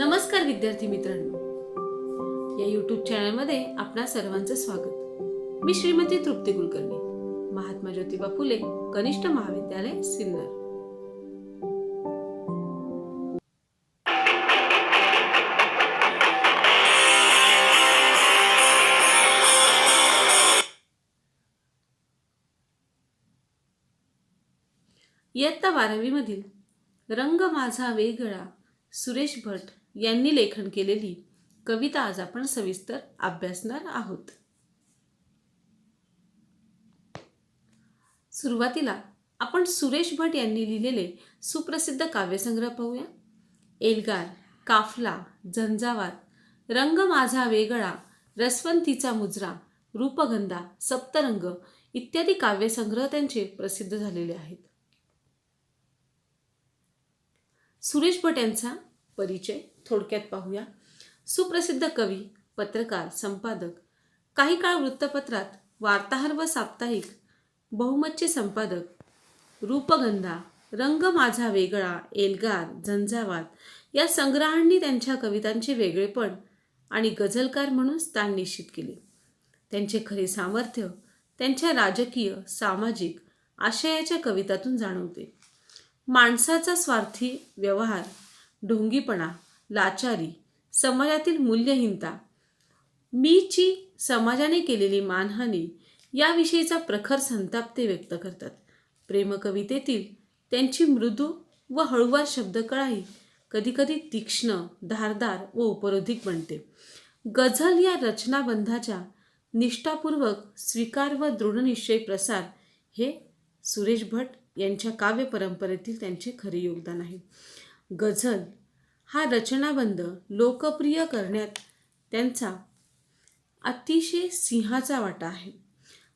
नमस्कार विद्यार्थी मित्रांनो. या यूट्यूब चॅनलमध्ये आपणा सर्वांचं स्वागत. मी श्रीमती तृप्ती कुलकर्णी महात्मा ज्योतिबा फुले कनिष्ठ महाविद्यालय सिन्नर. इयत्ता बारावीमधील रंग माझा वेगळा सुरेश भट यांनी लेखन केलेली कविता आज आपण सविस्तर अभ्यासणार आहोत. सुरुवातीला आपण सुरेश भट यांनी लिहिलेले सुप्रसिद्ध काव्यसंग्रह पाहूया. एल्गार काफला झंझावात रंग माझा वेगळा रसवंतीचा मुजरा रूपगंधा सप्तरंग इत्यादी काव्यसंग्रह त्यांचे प्रसिद्ध झालेले आहेत. सुरेश भट यांचा परिचय थोडक्यात पाहूया. सुप्रसिद्ध कवी पत्रकार संपादक काही काळ वृत्तपत्रात वार्ताहर व साप्ताहिक बहुमतचे संपादक रूपगंधा रंग माझा वेगळा एल्गार झंझावात या संग्रहांनी त्यांच्या कवितांचे वेगळेपण आणि गझलकार म्हणून स्थान निश्चित केले. त्यांचे खरे सामर्थ्य त्यांच्या राजकीय सामाजिक आशयाच्या कवितातून जाणवते. माणसाचा स्वार्थी व्यवहार ढोंगीपणा लाचारी समाजातील मूल्यहीनता. मीची समाजाने केलेली मानहानी याविषयीचा प्रखर संताप ते व्यक्त करतात. प्रेमकवितेतील त्यांची मृदू व हळुवार शब्दकळाही कधीकधी तीक्ष्ण धारदार व उपरोधिक बनते. गझल या रचनाबंधाच्या निष्ठापूर्वक स्वीकार व दृढनिश्चय प्रसार हे सुरेश भट यांच्या काव्य परंपरेतील त्यांचे खरे योगदान आहे. गझल हा रचनाबंध लोकप्रिय करण्यात त्यांचा अतिशय सिंहाचा वाटा आहे.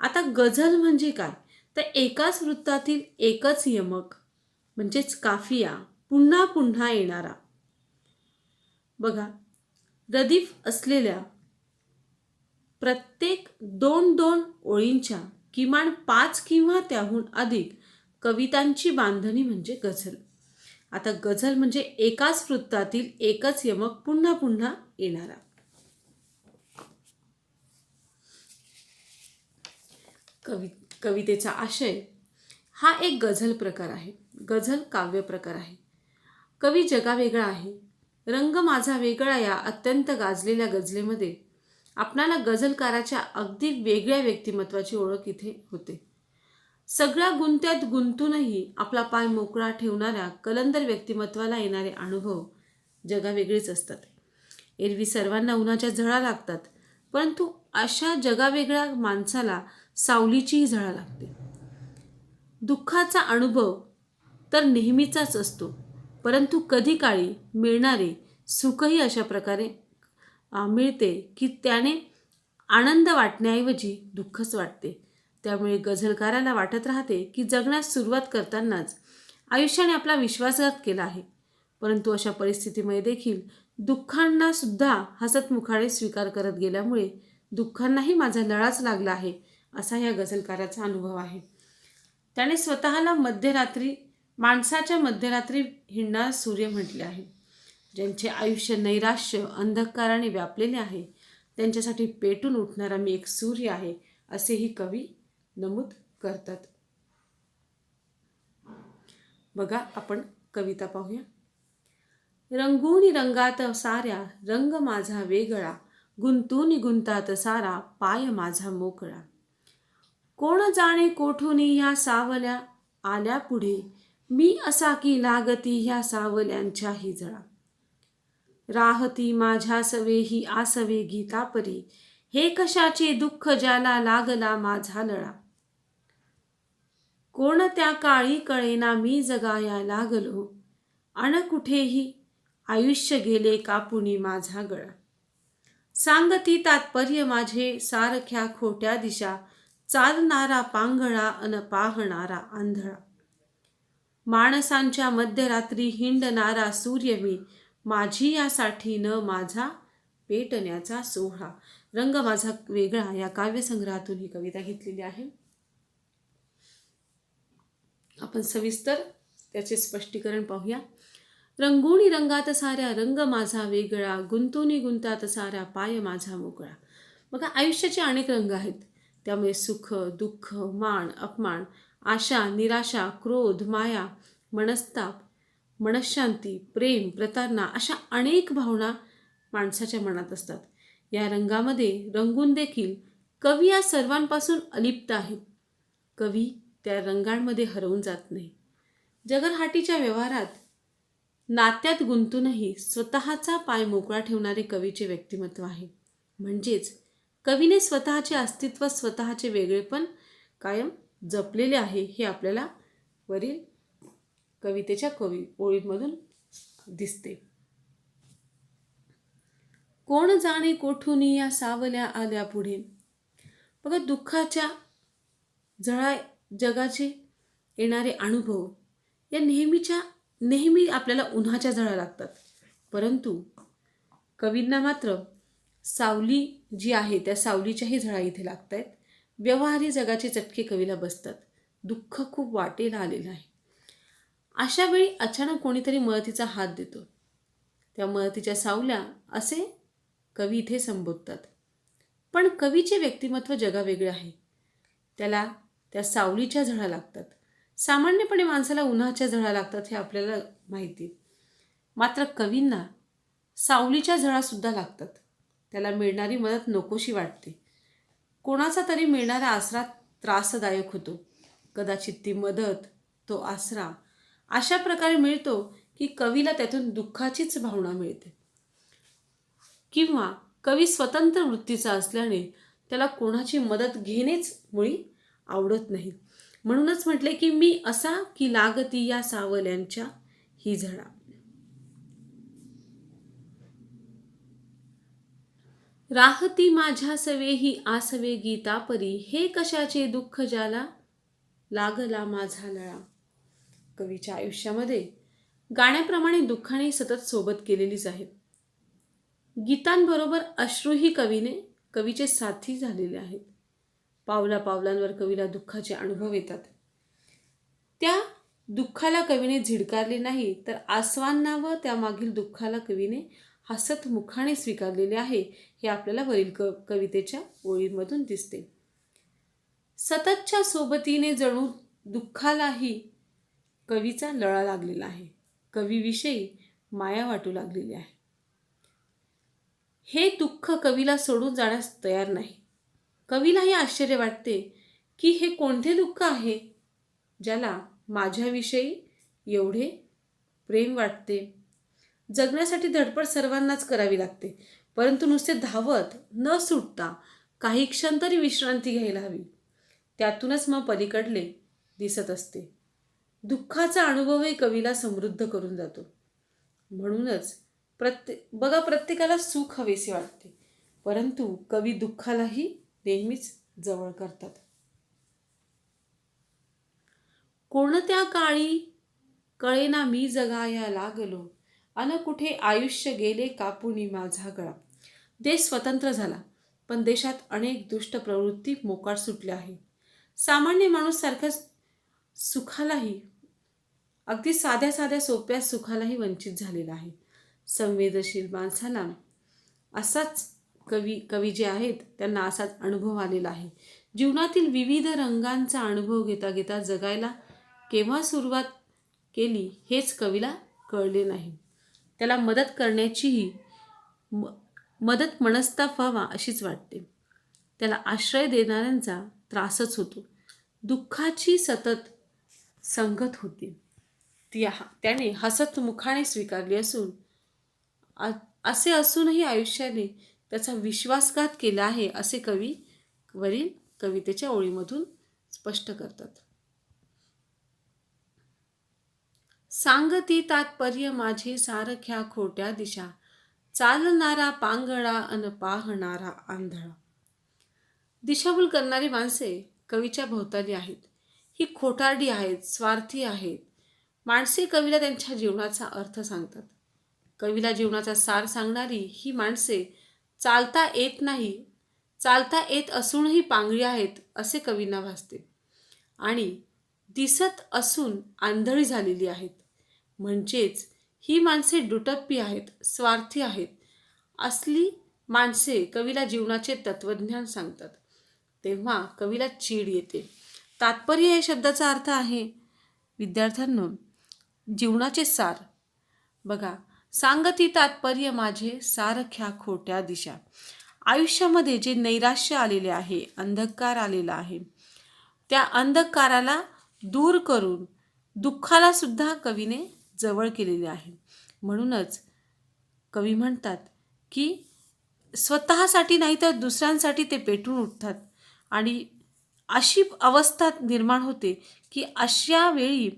आता गझल म्हणजे काय? तर एकाच वृत्तातील एकच यमक म्हणजेच काफिया पुन्हा पुन्हा येणारा. बघा रदीफ असलेल्या प्रत्येक दोन दोन ओळींच्या किमान पाच किंवा त्याहून अधिक कवितांची बांधणी म्हणजे गझल. आता गझल म्हणजे एकाच वृत्तातील एकच यमक पुन्हा पुन्हा येणारा. कवि कवितेचा आशय हा एक गझल प्रकार आहे. गझल काव्य प्रकार आहे. कवी जगावेगळा आहे. रंग माझा वेगळा या अत्यंत गाजलेल्या गझलेमध्ये आपणाला गझलकाराच्या अगदी वेगळ्या व्यक्तिमत्वाची ओळख इथे होते. सगळ्या गुंत्यात गुंतूनही आपला पाय मोकळा ठेवणाऱ्या कलंदर व्यक्तिमत्वाला येणारे अनुभव जगावेगळेच असतात. एरवी सर्वांना उन्हाच्या झळा लागतात परंतु अशा जगावेगळ्या माणसाला सावलीचीही झळा लागते. दुःखाचा अनुभव तर नेहमीचाच असतो परंतु कधी काळी मिळणारे सुखही अशा प्रकारे मिळते की त्याने आनंद वाटण्याऐवजी दुःखच वाटते. त्यामुळे गझलकाराला वाटत राहते की जगण्यास सुरुवात करतानाच आयुष्याने आपला विश्वासघात केला आहे. परंतु अशा परिस्थितीमध्ये देखील दुःखांना सुद्धा हसतमुखाने स्वीकार करत गेल्यामुळे दुःखांनाही माझा लळाच लागला आहे असा या गझलकाराचा अनुभव आहे. त्याने स्वतःला मध्यरात्री माणसाच्या मध्यरात्री हिंडणार सूर्य म्हटले आहे. ज्यांचे आयुष्य नैराश्य अंधकाराने व्यापलेले आहे त्यांच्यासाठी पेटून उठणारा मी एक सूर्य आहे असेही कवी नमूद करतात. बघा आपण कविता पाहूया. रंगूनी रंगात साऱ्या रंग माझा वेगळा. गुंतूनी गुंतात सारा पाय माझा मोकळा. कोण जाणे कोठूनी ह्या सावल्या आल्या पुढे? मी असा की लागती ह्या सावल्यांच्या हिजळा राहती माझ्या सवे ही आसवे गीतापरी. हे कशाचे दुःख ज्याला लागला माझा लळा? कोण त्या काळी कळेना मी जगाया लागलो अन कुठेही आयुष्य गेले कापुनी माझा गळा? सांगती तात्पर्य माझे सारख्या खोट्या दिशा चालणारा पांगळा अन पाहणारा आंधळा. माणसांच्या मध्यरात्री हिंडणारा सूर्य मी माझी यासाठी न माझा पेटण्याचा सोहळा. रंग माझा वेगळा या काव्यसंग्रहातून ही कविता घेतलेली आहे. आपण सविस्तर त्याचे स्पष्टीकरण पाहूया. रंगोणी रंगात साऱ्या रंग माझा वेगळा गुंतोनी गुंतात साऱ्या पाय माझा मोकळा. बघा आयुष्याचे अनेक रंग आहेत. त्यामुळे सुख दुःख मान अपमान आशा निराशा क्रोध माया मनस्ताप मनशांती प्रेम प्रतारणा अशा अनेक भावना माणसाच्या मनात असतात. या रंगामध्ये रंगून देखील कवी या सर्वांपासून अलिप्त आहेत. कवी त्या रंगांमध्ये हरवून जात नाही. जगरहाटीच्या व्यवहारात नात्यात गुंतूनही स्वतःचा पाय मोकळा ठेवणारे कवीचे व्यक्तिमत्व आहे. म्हणजेच कवीने स्वतःचे अस्तित्व स्वतःचे वेगळेपण कायम जपलेले आहे हे आपल्याला वरील कवितेच्या कवी ओळींमधून दिसते. कोण जाणे कोठूनी या सावल्या आल्या पुढे. बघा दुःखाच्या झळा जगाचे येणारे अनुभव या नेहमीच्या नेहमी आपल्याला उन्हाच्या झळा लागतात. परंतु कवींना मात्र सावली जी आहे त्या सावलीच्याही झळा इथे लागत आहेत व्यवहारी जगाचे चटके कवीला बसतात. दुःख खूप वाटेला आलेलं आहे. अशा वेळी अचानक कोणीतरी मळतीचा हात देतो. त्या मळतीच्या सावल्या असे कवी इथे संबोधतात. पण कवीचे व्यक्तिमत्व जगावेगळे आहे. त्याला त्या सावलीच्या झळा लागतात. सामान्यपणे माणसाला उन्हाच्या झळा लागतात हे आपल्याला माहिती. मात्र कवींना सावलीच्या झळासुद्धा लागतात. त्याला मिळणारी मदत नकोशी वाटते. कोणाचा तरी मिळणारा आसरा त्रासदायक होतो. कदाचित ती मदत तो आसरा अशा प्रकारे मिळतो की कवीला त्यातून दुःखाचीच भावना मिळते. किंवा कवी स्वतंत्र वृत्तीचा असल्याने त्याला कोणाची मदत घेणेच मुळी आवडत नाही. म्हणूनच म्हटले की मी असा की लागती या सावल्यांच्या ही झडा. राहती माझ्या सवे ही आसवे गीतापरी. हे कशाचे दुःख ज्याला लागला माझा लळा. कवीच्या आयुष्यामध्ये गाण्याप्रमाणे दुःखाने सतत सोबत केलेलीच आहेत गीतांबरोबर अश्रूही कवीने कवीचे साथी झालेले आहेत. पावला पावलांवर कवीला दुःखाचे अनुभव येतात. त्या दुःखाला कवीने झिडकारले नाही तर आसवांना व त्यामागील दुःखाला कवीने हसत मुखाने स्वीकारलेले आहे हे आपल्याला वरील क कवितेच्या ओळींमधून दिसते. सततच्या सोबतीने जणू दुःखालाही कवीचा लळा लागलेला आहे. कवीविषयी माया वाटू लागलेली आहे. हे दुःख कवीला सोडून जाण्यास तयार नाही. कवीलाही आश्चर्य वाटते की हे कोणते दुःख आहे ज्याला माझ्याविषयी एवढे प्रेम वाटते. जगण्यासाठी धडपड सर्वांनाच करावी लागते परंतु नुसते धावत न सुटता काही क्षण तरी विश्रांती घ्यायला हवी. त्यातूनच मग पलीकडले दिसत असते. दुःखाचा अनुभवही कवीला समृद्ध करून जातो. म्हणूनच प्रत्ये बघा प्रत्येकाला सुख हवेसे वाटते परंतु कवी दुःखालाही नेहमीच जवळ करतात. कोणत्या काळी कळेना मी जगाया लागलो अन कुठे आयुष्य गेले कापुनी माझा गळा. देश स्वतंत्र झाला पण देशात अनेक दुष्ट प्रवृत्ती मोकाट सुटल्या आहे. सामान्य माणूस सारख्या सुखालाही अगदी साध्या साध्या सोप्या सुखालाही वंचित झालेला आहे. संवेदनशील माणसाला असाच कवी कवी जे आहेत त्यांना असाच अनुभव आलेला आहे. जीवनातील विविध रंगांचा अनुभव घेता घेता जगायला केव्हा सुरुवात केली हेच कवीला कळले नाही. त्याला मदत करण्याचीही म मदत मनस्ताप व्हावा अशीच वाटते. त्याला आश्रय देणाऱ्यांचा त्रासच होतो. दुःखाची सतत संगत होती. ती त्याने हसत मुखाने स्वीकारली असून असे असूनही आयुष्याने त्याचा विश्वासघात केला आहे असे कवी वरील कवितेच्या ओळीमधून स्पष्ट करतात. सांगती तात्पर्य माझे सारख्या खोट्या दिशा चालणारा पांगळा अन पाहणारा आंधळा. दिशाभूल करणारी माणसे कवीच्या भोवताली आहेत. ही खोटारडी आहेत स्वार्थी आहेत. माणसे कवीला त्यांच्या जीवनाचा अर्थ सांगतात. कवीला जीवनाचा सार सांगणारी ही माणसे चालता येत नाही चालता येत असूनही पांगळी आहेत असे कवींना भासते. आणि दिसत असून आंधळी झालेली आहेत. म्हणजेच ही माणसे दुटप्पी आहेत स्वार्थी आहेत. असली माणसे कवीला जीवनाचे तत्वज्ञान सांगतात. तेव्हा कवीला चीड येते. तात्पर्य या शब्दाचा अर्थ आहे विद्यार्थ्यांनो जीवनाचे सार. बघा सांगती तात्पर्य माझे सारख्या खोट्या दिशा. आयुष्यामध्ये जे नैराश्य आलेले आहे अंधकार आलेला आहे त्या अंधकाराला दूर करून दुःखाला सुद्धा कवीने जवळ केलेले आहे. म्हणूनच कवी म्हणतात की स्वतःसाठी नाही तर दुसऱ्यांसाठी ते पेटून उठतात. आणि अशी अवस्था निर्माण होते की अशा वेळी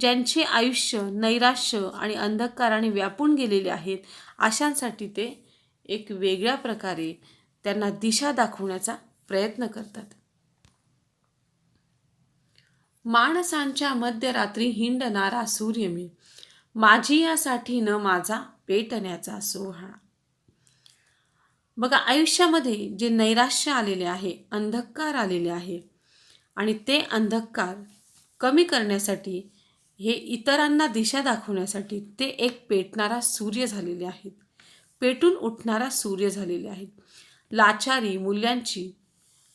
ज्यांचे आयुष्य नैराश्य आणि अंधकाराने व्यापून गेलेले आहेत अशांसाठी ते एक वेगळ्या प्रकारे त्यांना दिशा दाखवण्याचा प्रयत्न करतात. माणसांच्या मध्यरात्री हिंडणारा सूर्य मी माझी यासाठी न माझा पेटण्याचा सोहळा. बघा आयुष्यामध्ये जे नैराश्य आलेले आहे अंधकार आलेले आहे आणि ते अंधकार कमी करण्यासाठी हे इतरांना दिशा दाखवण्यासाठी ते एक पेटणारा सूर्य झालेले आहेत. पेटून उठणारा सूर्य झालेले आहेत. लाचारी मूल्यांची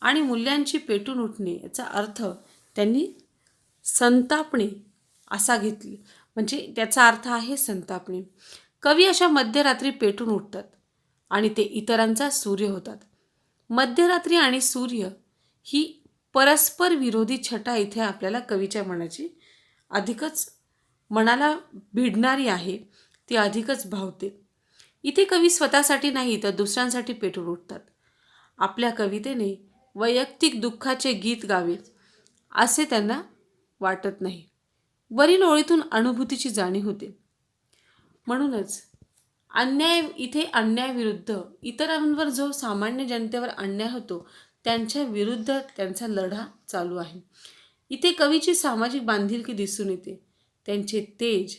आणि मूल्यांची पेटून उठणे याचा अर्थ त्यांनी संतापणे असा घेतली. म्हणजे त्याचा अर्थ आहे संतापणे. कवी अशा मध्यरात्री पेटून उठतात आणि ते इतरांचा सूर्य होतात. मध्यरात्री आणि सूर्य ही परस्पर विरोधी छटा इथे आपल्याला कवीच्या मनाची अधिकच मनाला भिडणारी आहे ती अधिकच भावते. इथे कवी स्वतःसाठी नाही तर दुसऱ्यांसाठी पेटून उठतात. आपल्या कवितेने वैयक्तिक दुःखाचे गीत गावे असे त्यांना वाटत नाही. वरील ओळीतून अनुभूतीची जाणीव होते. म्हणूनच अन्याय इथे अन्यायाविरुद्ध इतरांवर जो सामान्य जनतेवर अन्याय होतो त्यांच्या विरुद्ध त्यांचा लढा चालू आहे. इथे कवीची सामाजिक बांधिलकी दिसून येते. त्यांचे तेज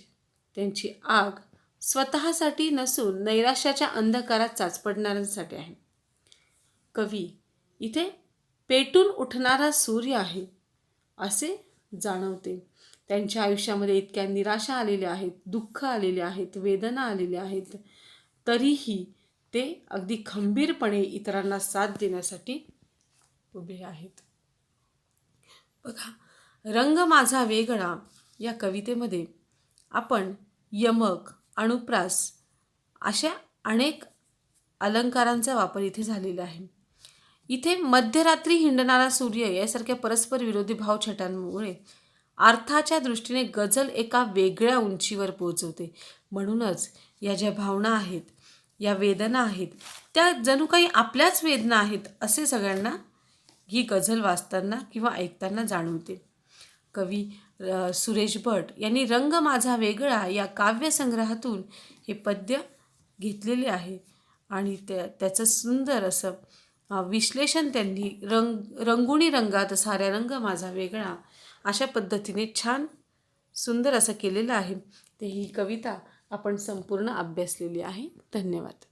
त्यांची आग स्वतःसाठी नसून नैराश्याच्या अंधकारात चाचपडणाऱ्यांसाठी आहे. कवी इथे पेटून उठणारा सूर्य आहे असे जाणवते. त्यांच्या आयुष्यामध्ये इतक्या निराशा आलेल्या आहेत दुःख आलेले आहेत वेदना आलेल्या आहेत तरीही ते अगदी खंबीरपणे इतरांना साथ देण्यासाठी उभे आहेत. बघा रंग माझा वेगळा या कवितेमध्ये. आपण यमक अणुप्रास अशा अनेक अलंकारांचा वापर इथे झालेला आहे. इथे मध्यरात्री हिंडणारा सूर्य यासारख्या परस्पर विरोधी भावछटांमुळे अर्थाच्या दृष्टीने गझल एका वेगळ्या उंचीवर पोहोचवते. म्हणूनच या ज्या भावना आहेत या वेदना आहेत त्या जणू काही आपल्याच वेदना आहेत असे सगळ्यांना ही गझल वाचताना किंवा ऐकताना जाणवते. कवी सुरेश भट यांनी रंग माझा वेगळा या काव्यसंग्रहातून हे पद्य घेतलेले आहे. आणि त्या त्याचं सुंदर असं विश्लेषण त्यांनी रंग रंगुणी रंगात साऱ्या रंग माझा वेगळा अशा पद्धतीने छान सुंदर असं केलेलं आहे. ते ही कविता आपण संपूर्ण अभ्यासलेली आहे. धन्यवाद.